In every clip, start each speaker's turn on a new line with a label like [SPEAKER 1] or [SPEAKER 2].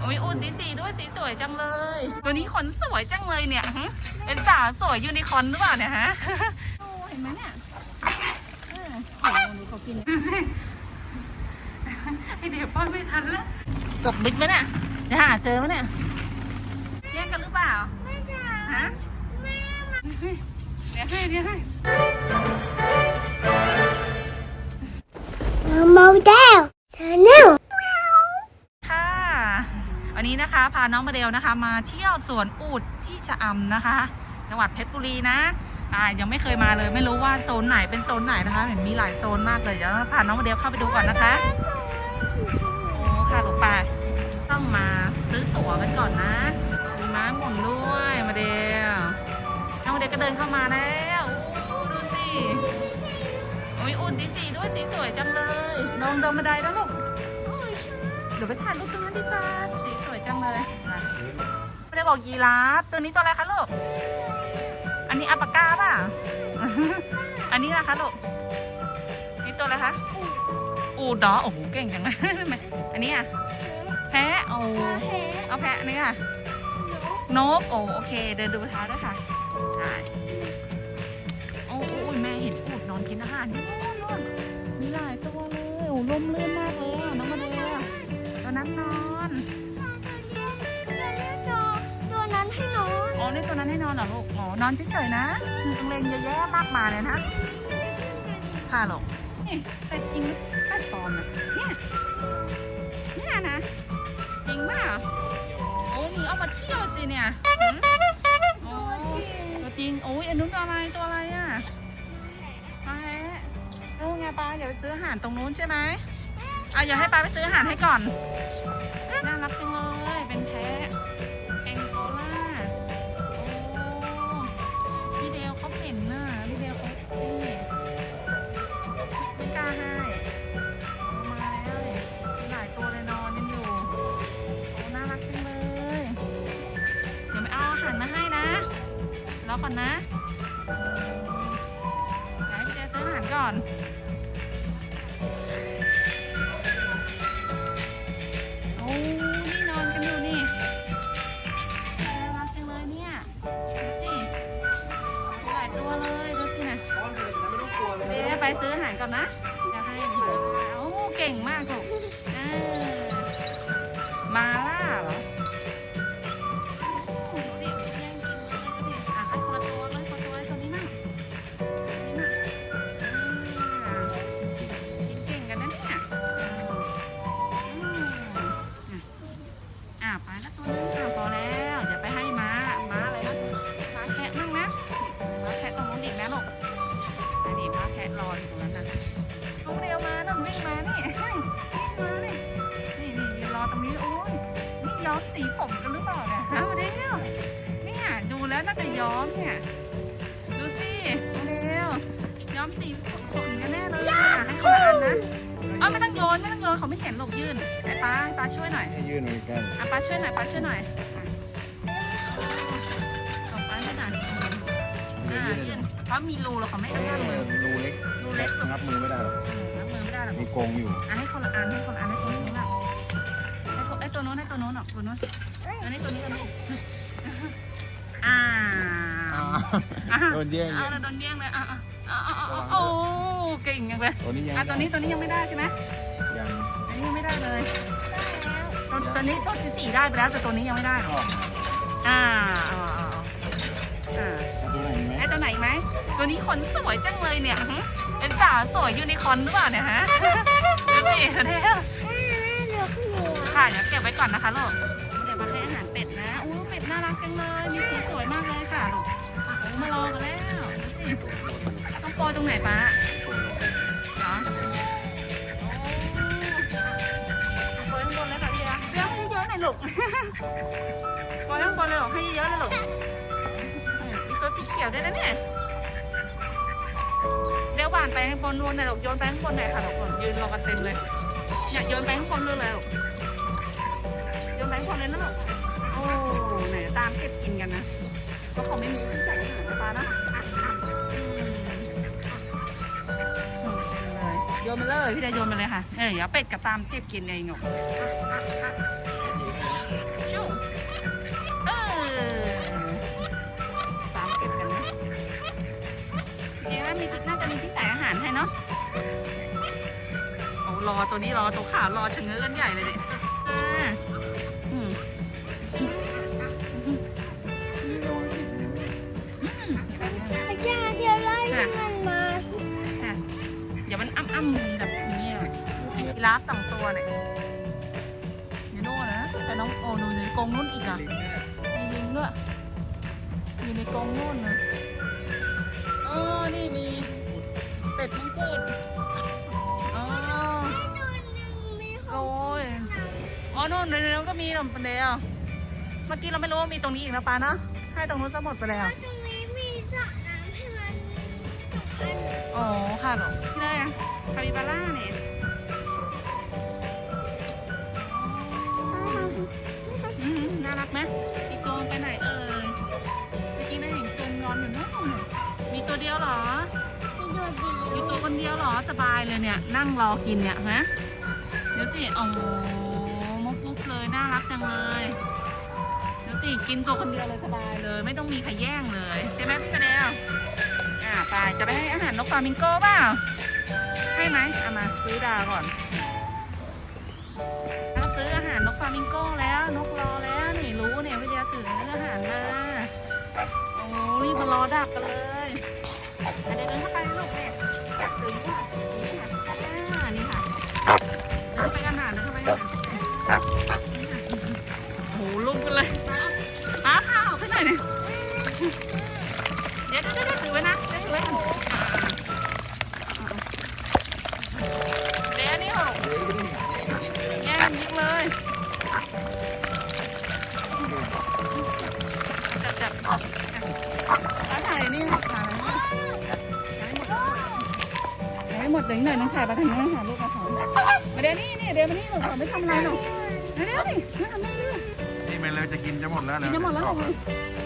[SPEAKER 1] โอ้ยอุ่นสีสีด้วยสีสวยจังเลย ตัวนี้ขนสวยจังเลยเนี่ยฮะเป็นสาวสวยยูนิคอร์นหรือเปล่าเนี่ยฮะเห็นไหมเนี่ยเออโอ้ดูเขากินไอเดี๋ยวป้อนไม่ทันแล้วกบบิ๊กไหมเนี่ยจะหาเจอไหมเนี่ยแย่งกันหรือเปล่า
[SPEAKER 2] ไม่จ้า
[SPEAKER 1] ฮะ
[SPEAKER 2] แม่มา
[SPEAKER 1] เดี๋ยวให้เดี๋ยวให้
[SPEAKER 2] โมเดลชาแนล
[SPEAKER 1] ค่ะ วันนี้นะคะ พาน้องมาเดลนะคะ มาเที่ยวสวนอูดที่ชะอำนะคะ จังหวัดเพชรบุรีนะอ่ายังไม่เคยมาเลยไม่รู้ว่าโซนไหนเป็นโซนไหนนะคะ เห็นมีหลายโซนมากเลยเดี๋ยวพาน้องมาเดลเข้าไปดูก่อนนะคะโอ้ค่ะลูกป่าต้องมาซื้อตั๋วกันก่อนนะมีม้าหมุนด้วยมาเดลน้องมาเดลก็เดินเข้ามาแล้วดูสิโอ้ยอุ่นสีสีด้วยสีสวยจังเลยลงตรงบันไดแล้วลูกเดี๋ยวไปถ่ายรูปตรงนั้นดีกว่า จังเลยมาไม่ได้บอกยีราฟตัวนี้ตัวอะไรคะลูก อันนี้อัปปากาป่ะ อันนี้นะคะลูก นี่ตัวอะไรคะ อูดเหรอโอ้โห เก่งจังเลย อันนี้อะ แพะโอ้เอาแพะอันนี้อะนกโอ้โอเค เดินดูท้ายด้วยค่ะได้โอ้โอ้ยแม่เห็นอูดนอนกินอาหารอยู่นู่นนู่นมีหลายตัวเลยโอ้ลมลื่นมากเลยอะน้องมาเดียตัวนั้นนอน
[SPEAKER 2] อ
[SPEAKER 1] นี่นอนเหรอลูกอ๋อนอนเฉยๆนะมีตรงเลงเยอะแยะมากมายเลยนะค่ะลูกนี่แต่จริงไหมแต่ปลอมนะเนี่ยเนี่ยนะจริงป่ะโอ้นี่เอามาเที่ยวสิเนี่ยโอ้ตัวจริงโอ้ยอันนู้นตัวอะไรตัวอะไรอะปลาแฮะเออไงปลาอย่าไปซื้ออาหารตรงนู้นใช่ไหมอะอย่าให้ปลาไปซื้ออาหารให้ก่อนน่ารักจัง ก่อนนะ ยหน่อยให้ยื่นเหมือนกันอะป้าช่วยหน่อยป้าช่วยหน่อยอะส่งป้าช่วยหน่อยอ่ายื่นเพราะมีรูแล้วเขาไม่
[SPEAKER 3] เอ
[SPEAKER 1] อ้า
[SPEAKER 3] อ
[SPEAKER 1] มือ
[SPEAKER 3] รูเล็ก
[SPEAKER 1] รูเล็กสุด
[SPEAKER 3] งับมือไม่ได้หรอก
[SPEAKER 1] อืมรับมือไม่ได้หรอก
[SPEAKER 3] มีกรงอยู่
[SPEAKER 1] อะให้คนละอันให้คนละอันให้คนละอันอะให้คนไอ้ตัวโน้นให้ตัวโน้นออกตัวโน้นอันนี้ตัวนี้ตัวนี้อ่าอะ
[SPEAKER 3] โดนแย่ง
[SPEAKER 1] เอาแล้วโดนแย่งเลยอะอะอะอะอะโอ้เก่งจังเลย
[SPEAKER 3] ตัวนี้ยัง
[SPEAKER 1] อะ
[SPEAKER 3] ไม่
[SPEAKER 1] ตัว
[SPEAKER 3] ได้
[SPEAKER 1] นี้ตัวนี้ยังไม่ได้ใช่ไหม
[SPEAKER 3] ยัง
[SPEAKER 1] อันนี้ยังไม่ได้เลย ตัวตัวนี้ตัวที่สี่ได้ไปแล้วแต่ตัวนี้ยังไม่ได้
[SPEAKER 3] อ๋อ
[SPEAKER 1] อ่าอ่าอ่าอ่า
[SPEAKER 3] เอาตัวไหนไหม
[SPEAKER 1] ไอ้ตัวไหนอีกไหมตัวนี้ขนสวยจังเลยเนี่ยหึเป็นสาวสวยยูนิคอร์นหรือเปล่าเนี่ยฮะดูสิเดี๋ยว
[SPEAKER 2] เหลือขึ้นหัว
[SPEAKER 1] ค่ะเดี๋ยวเก็บไว้ก่อนนะคะลูกเดี๋ยวมาให้อาหารเป็ดนะอู้เป็ดน่ารักจังเลยมีสีสวยมากเลยค่ะลูกโอ้มารอกันแล้วดูสิต้องโปรยตรงไหนป้าเหรอ ให้เยอะๆหน่อยลูกโปรยข้างบนเลยหรอให้เยอะเลยลูกเอมีตัวสีเขียวด้วยนะเนี่ยเดี๋ยวหวานไปข้างบนนู่นเลยลูกโยนไปข้างบนหน่อยค่ะลูกยืนรอกันเต็มเลยเนี่ยโยนไปข้างบนเลยเลยลูกโยนไปข้างบนเลยนะลูกโอ้ไหนตามเก็บกินกันนะเพราะเขาไม่มีที่ใส่อาหารนะปลานะอืมอืมเต็มเยโยนไปเลยพี่เดโยนไปเลยค่ะ เออเดี๋ยวเป็ดกับตามเก็บกินเองหนู แล้วมีน่าจะมีที่ใส่อาหารให้เนาะโอ้รอตัวนี้รอตัวขารอชะเง้อกันใหญ่เลยเด็กอ่าอืม
[SPEAKER 2] อาจารย์เดี๋ยวไล่มันมา
[SPEAKER 1] ค่ะเดี๋ยวมันอ้ำอ้ำๆแบบนี้อะยีราฟสองตัวเนี่ยอยู่โน่นนะ แต่น้องโอหนูอยู่ในกรงนู่นอีกอะมีลิงด้วยอยู่ในกรงนู่นนะ นู่
[SPEAKER 2] น
[SPEAKER 1] ในนู้นก็มีหน่อมเดียวเมื่อกี้เราไม่รู้ว่ามีตรงนี้อีกนะปานะให้ตรงนู้นจะหมดไปแล้ว
[SPEAKER 2] ตรงนี้มีสระน้ำให้มันสองอัน
[SPEAKER 1] อ๋อค่ะหรอที่ได้อะคาปิบาร่าเนี่ยอืมน่ารักไหมอีกตัวไปไหนเอ่ยเมื่อกี้น่าเห็นจมนอนอยู่นู่นมีตัวเดียวเหรอ
[SPEAKER 2] มีตัวเดียว
[SPEAKER 1] มีตัวคนเดียวเหรอสบายเลยเนี่ย นั่งรอกินเนี่ยฮะเดี๋ยวสิโอ้ จังเลยเดี๋ยวสิกินตัวคนเดียวเลยสบายเลย ไม่ต้องมีใครแย่งเลยใช่ไหมพี่กระเดียวอ่าไปจะไปให้อาหารนกฟลามิงโก้เปล่าให้ไหมเอามาซื้อดาก่อนต้องซื้ออาหารนกฟลามิงโก้แล้วนกรอแล้วนี่รู้เนี่ยพี่เดียถืออาหารมาโอ้รีบมารอดักกันเลยอะเดี๋ยวเดินเข้าไปลูกเนี่ยถึงค่ะ มดเลยหน่อยน้องถ่ายมาทางนี้หาลูกมาถ่ายมาเดี๋ยวนี่นี่เดี๋ยวมานี่หนูขอไม่ทำอะไรหรอกเดี๋ยวเดี๋ยวดิไม่ทำอะไรเลย
[SPEAKER 3] นี่มันเลยจะกินจะหมดแล้ว
[SPEAKER 1] กินจะหมดแล้วเหรอมึง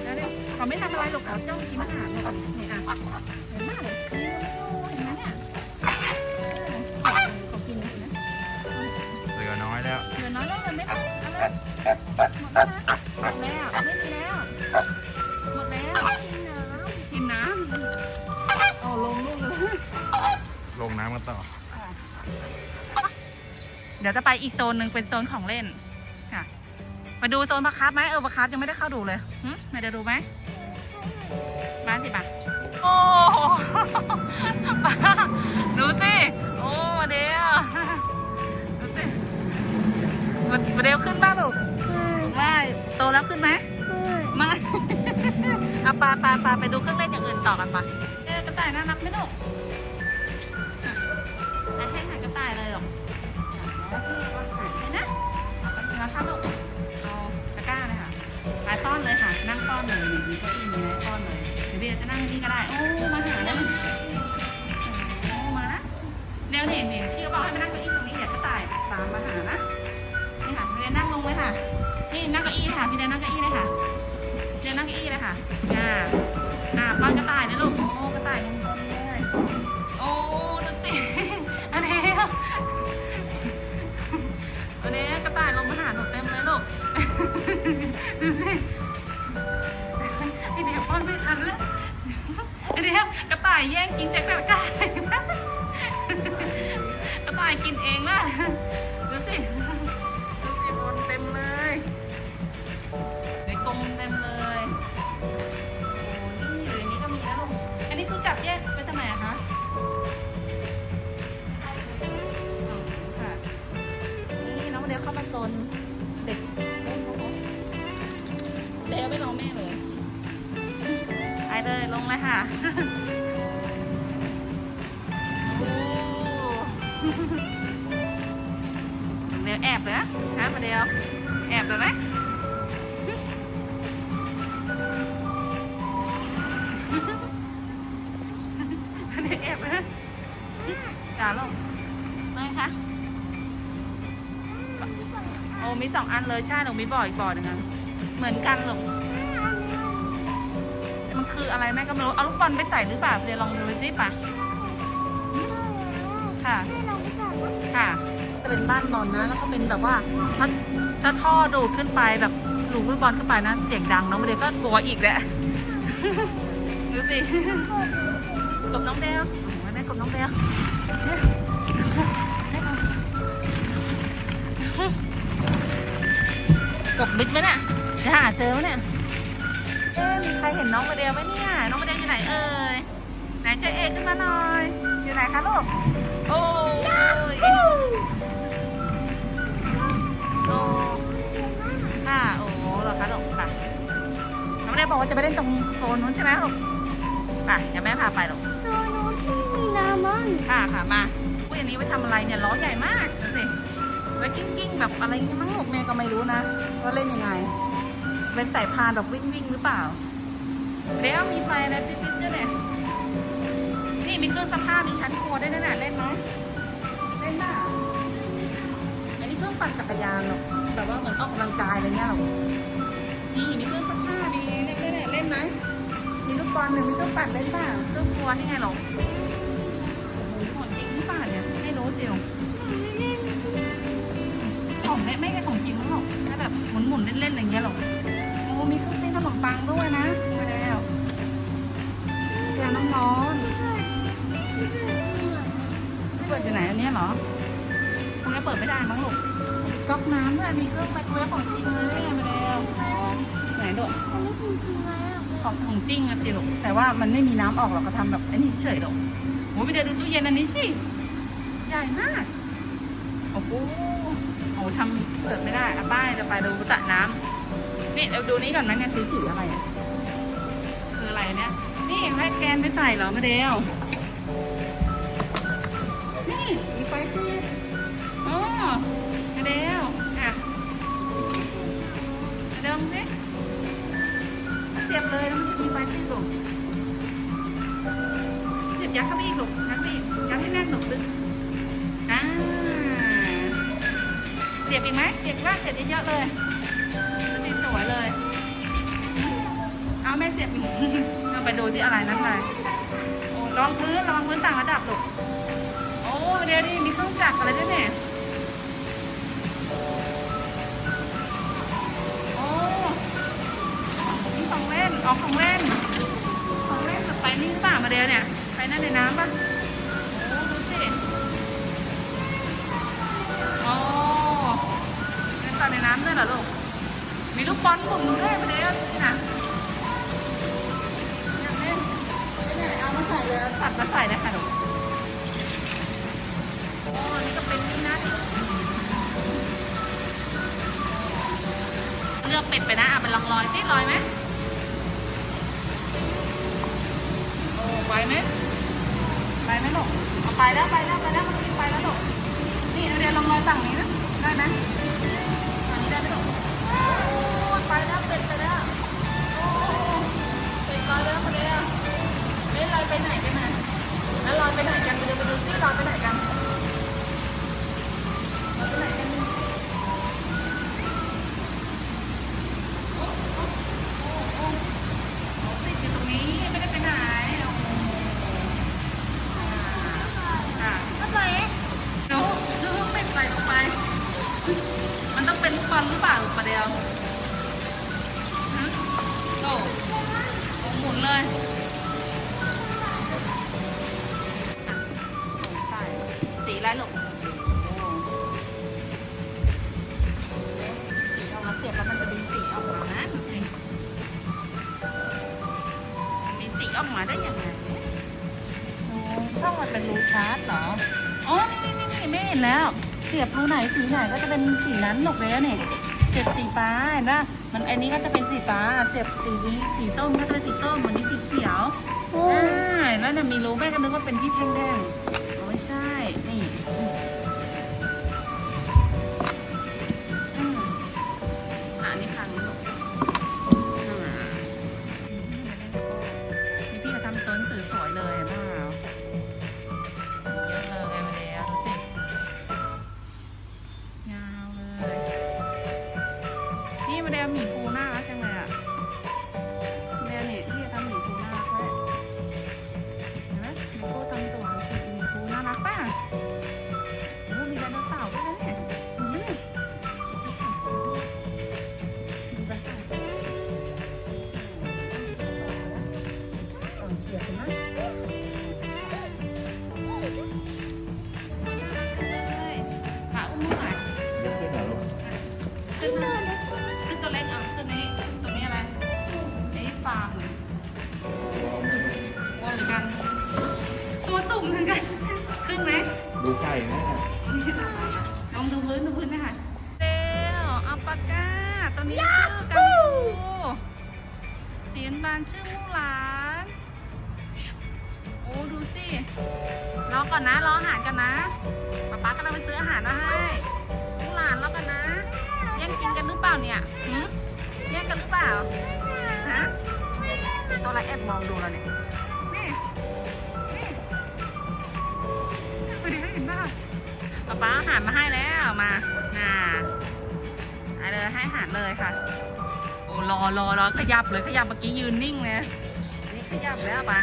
[SPEAKER 1] เดี๋ยวดิเขาไม่ทำอะไรหรอกเขาจ้องกินอาหารเนี่ยนี่อะเห็นมากเลยเห็นไหมเนี่ยเขากินเห็นไหม
[SPEAKER 3] เหลือน้อยแล้ว
[SPEAKER 1] เหลือน้อยแล้วเลยไม่ต้อง ดี๋ยวจะไปอีกโซนหนึ่งเป็นโซนของเล่นค่ะ มาดูโซนปลาคาร์ฟไหมเออปลาคาร์ฟยังไม่ได้เข้าดูเลยหึไม่ได้ดูไหมมาสิปะโอ้โหปลาดูสิโอ้มาเดียวดูสิมามาเดียวขึ้นบ้างลูกไม่โตแล้วขึ้นไหมไม่เอาปลาปลาปลาไปดูเครื่องเล่นอย่างอื่นต่อกันปะเอ๊ะกระต่ายน่ารักไหมลูกอะให้หายกระต่ายเลยเหรอเห็ นนะเอาค่ะลูกเอาตะกร้าเลยค่ะไปต้อนเลยค่ะ นั่งต้อนเลยมีเก้าอี้มีอะไรต้อนเลยเดี๋ยวเบียจะนั่งนี่ก็ได้ โอ้ มาหาแล้วโอ้มานะเดี๋ยวนี่นี่พี่ก็บอกให้มานั่งเก้าอี้ตรงนี้อย่ากระต่ายตามมาหานะ นี่ค่ะเรียนนั่งลงเลยค่ะ นี่นั่งเก้าอี้ค่ะ พี่เรียนนั่งเก้าอี้เลยค่ะเดี๋ยวนั่งเก้าอี้เลยค่ะ อ่า อ่าป้อนกระต่ายนะลูก โอ้ กระต่ายงงๆเลย ดูสิไอเดียวป้อนไม่ทันแล้วไอเดียวกระต่ายแย่งกินจากกระต่ายกระต่ายกินเองละดูสิดูสิบนเต็มเลยในกรงเต็มเลยโอ้นี่อยู่ในนี้ก็มีแล้วลูกอันนี้คือจับแยกไปทำไมอะคะนี่น้องเดลเข้ามาโซน แม่เลยไปเลยลงเลยค่ะโอ้เดี๋ยวแอบเลยนะฮะมาเดียว แอบเลยไหมเดี๋ยวแอบนะจ่าลงไม่คะโอ้มีสองอันเลยใช่หนูมีบ่ออีกบ่อหนึ่งอะเหมือนกันหรอ คืออะไรแม่ก็ไม่รู้เอาลูกบอลไปใส่หรือเปล่าเดี๋ยวลองดูสิป่ะค่ะ ค่ะ
[SPEAKER 2] ให้เราไปสอนนะ
[SPEAKER 1] ค่ะจะเป็นบ้านบอลนะ แล้วก็เป็นแบบว่าถ้าถ้าท่อดูดขึ้นไปแบบหลูกลูกบอลขึ้นไปนะ เสียงดังน้องโมเดลก็กลัวอีกแหละ ดูสิกบน้องเดลไม่ได้กบน้องเดลเนี่ยได้กบกบลึกไหมเนี่ยจะหาเจอไหมเนี่ย เอ๊ะมีใครเห็นน้องโมเดลไหมเนี่ย น้องโมเดลอยู่ไหนเอ่ย ไหนเจอเอกขึ้นมาหน่อย อยู่ไหนคะลูก โอ้ยโอ้ค่ะโอ้เหรอคะลูกไปน้องโมเดลบอกว่าจะไปเล่นตรงโซนนู้นใช่ไหมลูกไปเดี๋ยวแม่พาไปลูก
[SPEAKER 2] โซนนู้นที่มีน้ำมัน
[SPEAKER 1] ค่ะค่ะมาอุ้ยอันนี้ไว้ทำอะไรเนี่ยล้อใหญ่มากดูสิไว้กิ้งกิ้งๆแบบอะไรเงี้ยมั้งลูกแม่ก็ไม่รู้นะว่าเล่นยังไง เป็นสายพานแบบวิ่งวิ่งๆหรือเปล่าเดี๋ยวมีไฟอะไรปิ๊บๆด้วยเนี่ยนี่มีเครื่องซักผ้ามีชั้นครัวด้วยนะเนี่ยเล่นไหมเล่นป่ะอันนี้เครื่องปั่นจักรยานหรอกแบบว่าเหมือนออกกำลังกายอะไรเงี้ยหรอกนี่มีเครื่องซักผ้ามีเล่นด้วยเนี่ยเล่นไหมมีลูกบอลหนึ่งมีเครื่องปั่นเล่นป่ะเครื่องครัวนี่ไงหรอโอ้โหของจริงหรือเปล่าเนี่ยไม่รู้จิวของไม่ไม่ใช่ของจริงหรอกแค่แบบหมุนหมุนๆเล่นๆอะไรเงี้ยหรอกโอ้ มีเครื่องเส้นขนมปังด้วยนะไปแล้วแกน้องร้อนเปิดอยู่ไหนอันเนี้ยเหรอตรงนี้เปิดไม่ได้มั้งลูกมีก๊อกน้ำด้วยมีเครื่องไมโครเวฟของจริงเลยมาแล้วไหนดู
[SPEAKER 2] อันนี้จริงๆแล้ว
[SPEAKER 1] ของของจริงอะสิลูกแต่ว่ามันไม่มีน้ำออกหรอกก็ทำแบบไอ้นี่เฉยๆหรอกโอ้ยไปเดินดูตู้เย็นอันนี้สิใหญ่มากโอ้โหโอ้โหทำเปิดไม่ได้อะป้ายจะไปดูสระน้ำ นี่เราดูนี้ก่อนไหมเนี่ยสีสีอะไรอะคืออะไรเนี่ย นี่แม่แกนไม่ใส่เหรอมาเดลนี่มีไฟติดอ๋อมาเดลอะมาเดลสิเสียบเลยแล้วมันจะมีไฟติดลงเสียบยัดเข้าไปอีกลูกยัดไปอีกยัดให้แน่นหนุกดึงอ่าเสียบอีกไหมเสียบว่าเสียบเยอะๆเลย วยเลย เอาแม่เสียบเราไปดูที่อะไรนั่นเลยโอ้ระวังพื้นระวังพื้นต่างระดับลูกโอ้เดี๋ยวนี่มีเครื่องจักรอะไรด้วยเนี่ยโอ้มีของเล่นออกของเล่นของเล่นแบบไปนี่หรือเปล่ามาเดียวเนี่ย ไปนั่นในน้ำปะ มีลูกบอลหมุนด้วยประเดี๋ยวนะอยากเล่นเนี่ยเอามาใส่เลยตัดมาใส่เลยค่ะลูโอ้นี่ก็เป็นนี่นะเลือกเป็ดไปนะเอาไปลองลอยสิลอยไหมโอ้ไปไหมไปไหมลูกเอาไปแล้วไปแล้วไปแล้วมันกินไปแล้วลูนี่เดี๋ยวลองลอยฝั่งนี้นะได้ไหม ไปแล้วเป็นไปแล้วโอ้เป็นลอยแล้วคนเดียวไม่ลอยไปไหนกันนะแล้วลอยไปไหนกันไปดูไปดูซิลอยไปไหนกัน ออกมาได้ยังไงโอ้ช่องมันเป็นรูชาร์จเหรอ อ๋อ นี่นี่นี่ไม่เห็นแล้ว เสียบรูไหนสีไหนก็จะเป็นสีนั้นหนกเลยอะเนี่ยเสียบสีฟ้าเห็นปะมันอันนี้ก็จะเป็นสีฟ้า เสียบสีนี้สีส้มก็จะเป็นสีส้มอันนี้สีเขียว
[SPEAKER 2] โอ้
[SPEAKER 1] อ่าแล้วเนี่ยมีรูแม่ก็นึกว่าเป็นที่แท่งแดงอ๋อไม่ใช่ นี่ มันชื่อมู่หลาน โอ้ดูสิรอก่อนนะรออาหารกันนะป๊าป๊ากำลังไปซื้ออาหารมาให้มู่หลานรอกันนะแย่งกินกันหรือเปล่าเนี่ยหืมแย่งกันหรือเปล่าฮะตัวอะไรแอบมองดูเราเนี่ยนี่นี่ไปดิให้เห็นป่ะป๊าป๊าอาหารมาให้แล้วมาน่าให้เลยให้อาหารเลยค่ะโอ้ รอรอรอขยับเลยขยับเมื่อกี้ยืนนิ่งเลยนี่ขยับแล้วปะ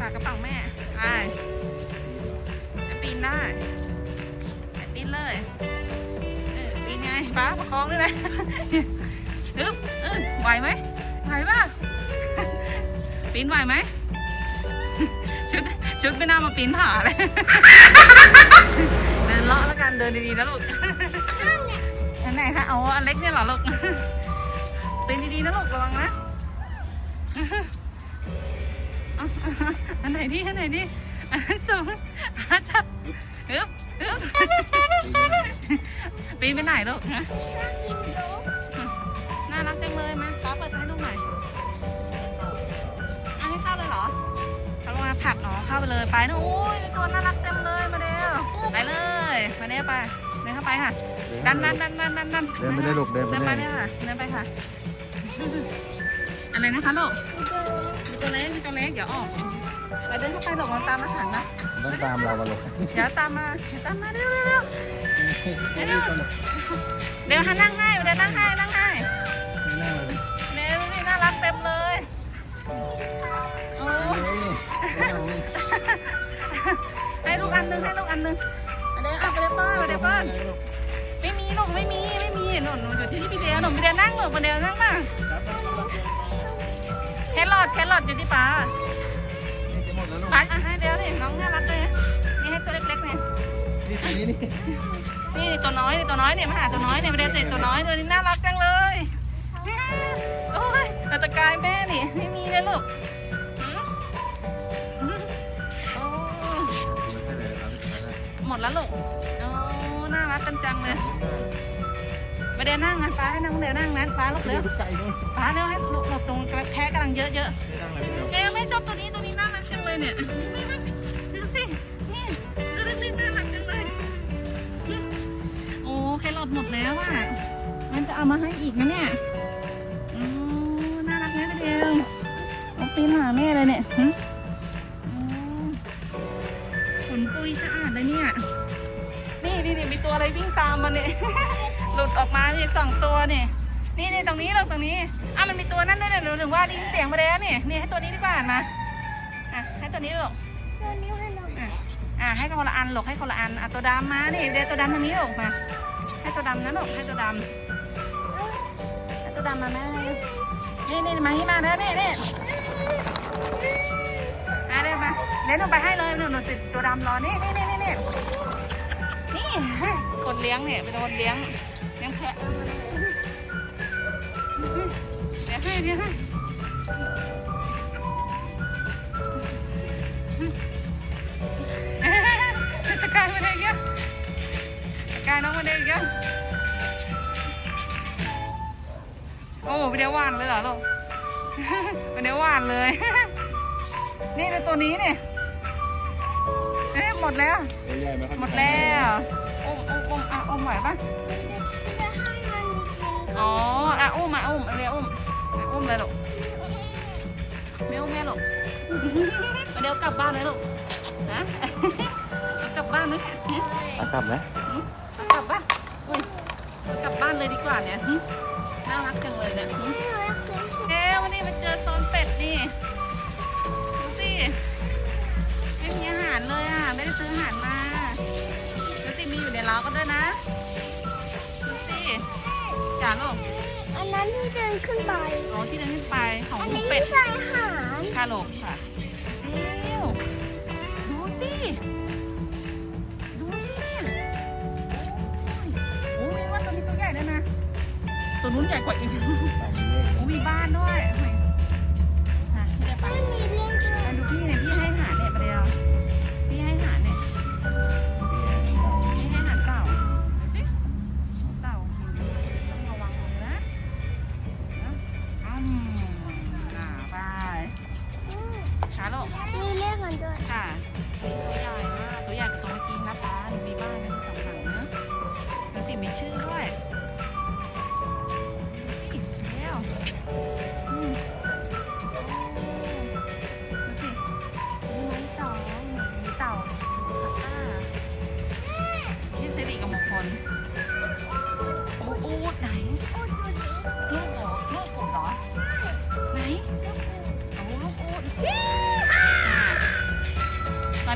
[SPEAKER 1] ฝากกระเป๋าแม่ไปจะปีนได้ไปปีนเลยเออปีนไงฟ้าประคองด้วยนะฮึบเออไหวไหมไหวป่ะปีนไหวไหมชุดชุดไม่น่ามาปีนผาเลยเดินเลาะแล้วกันเดินดีๆนะลูกอันไหนคะเอาอันเล็กเนี่ยเหรอลูกเดินดีๆนะลูกระวังนะ อันไหนดีอันไหนดีอันสูงอาจับฮึบฮึบปีนไปไหนลูกฮะน่ารักจังเลยมาป้าเปิดให้ลูกหน่อยเอาให้เข้าเลยเหรอเขาลงมาผลักเนาะเข้าไปเลยไปนะโอ้ยตัวน่ารักเต็มเลยมาเร็วไปเลยมาเร็วไปเดินเข้าไปค่ะดันดันดันดันดันดัน
[SPEAKER 3] เดินไปได้ลูกเดินไป
[SPEAKER 1] เดินไป
[SPEAKER 3] ได้
[SPEAKER 1] เลยค่ะเดินไปค่ะอะไรนะคะลูกมีตัวเล็กมีตัวเล็กเดี๋ยวออก ไปเดินเข้าไปหลบมองตามอาหารนะ
[SPEAKER 3] ต้องตามเรากันลูก
[SPEAKER 1] เดี๋ยวตามมาเดี๋ยวตามมาเร็วเร็วเร็วเร็วเดี๋ยวหันนั่งให้เดี๋ยวนั่งให้นั่งให้
[SPEAKER 3] ไม่น่าเลย
[SPEAKER 1] เร็วนี่น่ารักเต็มเลยโอ้ให้ลูกอันหนึงให้ลูกอันหนึงเดี๋ยวเอาไปเดี๋ยวป้อนไปเดี๋ยวป้อนไม่มีลูกไม่มีไม่มีหนูหนูอยู่ที่นี่พี่เดียวหนูพี่เดียวนั่งหนูพี่เดียวนั่งมาแครอทแครอทอยู่ที่ป้า
[SPEAKER 3] จะหมดแล้วลูก
[SPEAKER 1] ป้าอะให้เดี๋ยวนี่น้องน่ารักเลยนี่ให้ตัวเล็กๆเนี่ย
[SPEAKER 3] นี่ตัวนี้นี่
[SPEAKER 1] นี่ตัวน้อยนี่ตัวน้อยเนี่ยมาหาตัวน้อยเนี่ยไปเดินเสร็จตัวน้อยตัวนี้น่ารักจังเลยโอ้ยเราตะกายแม่นี่ไม่มีเลยลูกหืมหืมโอ้หมดแล้วลูกโอ้น่ารักกันจังเลยไปเดินนั่งนะฟ้าให้นั่งเดี๋ยวนั่งนะฟ้าลูกเร็ว
[SPEAKER 3] ไก่ด้วย
[SPEAKER 1] ฟ้าเร็วให้ลูกหลบตรงแพ้กำลังเยอะเยอะ
[SPEAKER 3] ไม่ตั้งอะไรไม่เดียว
[SPEAKER 1] ๆแกไม่ชอบตัวนี้ตัวนี้น่ารักจัง เลยเนี่ยดูสินี่ดูสิน่ารักจังเลยโอ้แครอทหมดแล้วอะมันจะเอามาให้อีกนะเนี่ยโอ้น่ารักไหมพี่เดียวเอาปีนหาแม่เลยเนี่ยหึโอ้ขนปุยสะอาดเลยเนี่ยนี่นี่นี่มีตัวอะไรวิ่งตามมาเนี่ยหลุดออกมาเนี่ยสองตัวเนี่ยนี่ในตรงนี้เราตรงนี้อะมันมีตัวนั่นด้วยเนี่ยหนูถึงว่าไดยินเสียงมาแล้วเนี่ยนี่ให้ตัวนี้ดีกว่ามา อะให้ตัวนี้ลูก
[SPEAKER 2] ตัวนี้ให้น้อง
[SPEAKER 1] อะอะให้คนละอันหลกให้คนละอันอะตัวดำมานี่เดี๋ยวตัวดำทางนี้หลกมา ให้ตัวดำนะหลกให้ตัวดำให้ตัวดำมาแม่นี่นี่มานี่มาแล้วนี่นี่อะเดี๋ยวมาเดี๋ยวหนูไปให้เลยหนูหนูติดตัวดำรอนี่นี่นี่นี่นี่นี่คนเลี้ยงเนี่ยเป็นคนเลี้ยงเลี้ยงแพะเออเดี๋ยวให้เดี๋ยวให้ น้องมาได้ยังโอ้ไปเดี๋ยวหวานเลยเหรอลูกไปเดี๋ยวหวานเลย นี่ดูตัวนี้เนี่ยเอ๊ะหมดแล้ว
[SPEAKER 3] ตัวใหญ่ไหมครับ
[SPEAKER 1] หมดแล้วอุ้มอุ้มอุ้มอะอุ้มไหวปะ
[SPEAKER 2] จะให้มันกิน
[SPEAKER 1] อ๋ออะอุ้มอะอุ้มเอาเรียอุ้มอะอุ้มเลยลูกไม่อุ้มแม่ลูกมาเดี๋ยวกลับบ้านเลยลูกนะเอากลับบ้านไหมเนี่ย
[SPEAKER 3] เอากลับไหม
[SPEAKER 1] เอากลับบ้านอุ้ย เลยดีกว่าเนี่ยหึน่ารักจังเลยเนี่ยหึ
[SPEAKER 2] ไม่รู้อยากซื้อชุด
[SPEAKER 1] เอ๊ะวันนี้มาเจอโซนเป็ดนี่ดูสิไม่มีอาหารเลยอะไม่ได้ซื้ออาหารมาดูสิมีอยู่ในเล้าก็ด้วยนะดูสิจ๋าลูก
[SPEAKER 2] อันนั้นที่เดินขึ้นไป
[SPEAKER 1] อ๋อที่เดินขึ้นไปของ
[SPEAKER 2] อัน
[SPEAKER 1] หมู
[SPEAKER 2] นี้
[SPEAKER 1] เป็ด
[SPEAKER 2] ใส่อาหาร
[SPEAKER 1] ค่ะลูกค่ะเร็วดูสิ ตัวนู้นใหญ่กว่าอีกโอ้มีบ้านด้วย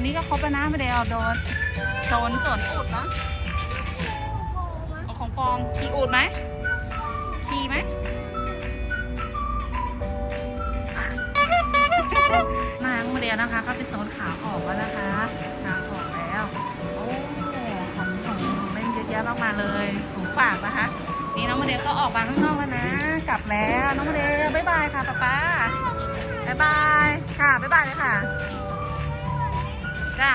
[SPEAKER 1] อ
[SPEAKER 2] น
[SPEAKER 1] นี้ก็ครบแล้วนะไม่ได้เอาโดนโดนสวนอูดนะเอาของฟองขี่อูดไหมขี่ไหมนางมาเดียวนะคะ ก็เป็นโซนขาออกแล้วนะคะขาออกแล้วโอ้ของของเล่นเยอะแยะมากมายเลยของฝากนะคะนี่น้องโมเดลก็ออกมาข้างนอกแล้วนะ กลับแล้วน้องโมเดลบ๊ายบายค่ะป๊าป๊าบ๊ายบายค่ะบ๊ายบายเลยค่ะ จ้า